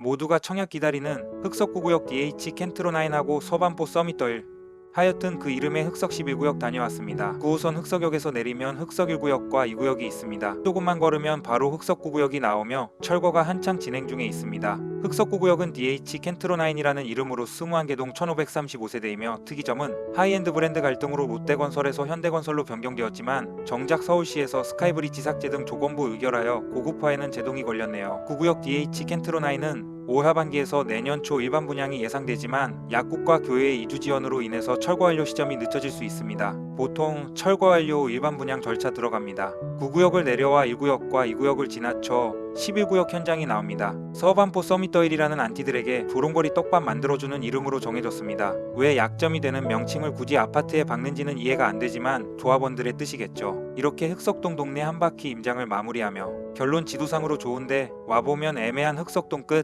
모두가 청약 기다리는 흑석구구역 DH 켄트로나인하고 서반포 서밋더일 하여튼 그 이름의 흑석 11구역 다녀왔습니다. 9호선 흑석역에서 내리면 흑석 1구역과 2구역이 있습니다. 조금만 걸으면 바로 흑석 9구역이 나오며 철거가 한창 진행 중에 있습니다. 흑석 9구역은 DH 켄트로나인이라는 이름으로 21개동 1535세대이며 특이점은 하이엔드 브랜드 갈등으로 롯데건설에서 현대건설로 변경되었지만 정작 서울시에서 스카이브리지 삭제 등 조건부 의결하여 고급화에는 제동이 걸렸네요. 9구역 DH 켄트로나인은 올 하반기에서 내년 초 일반 분양이 예상되지만 약국과 교회의 이주 지연으로 인해서 철거 완료 시점이 늦춰질 수 있습니다. 보통 철거 완료 일반 분양 절차 들어갑니다. 9구역을 내려와 1구역과 2구역을 지나쳐 11구역 현장이 나옵니다. 서반포 서밋더일이라는 안티들에게 조롱거리 떡밥 만들어주는 이름으로 정해졌습니다. 왜 약점이 되는 명칭을 굳이 아파트에 박는지는 이해가 안 되지만 조합원들의 뜻이겠죠. 이렇게 흑석동 동네 한 바퀴 임장을 마무리하며 결론 지도상으로 좋은데 와보면 애매한 흑석동 끝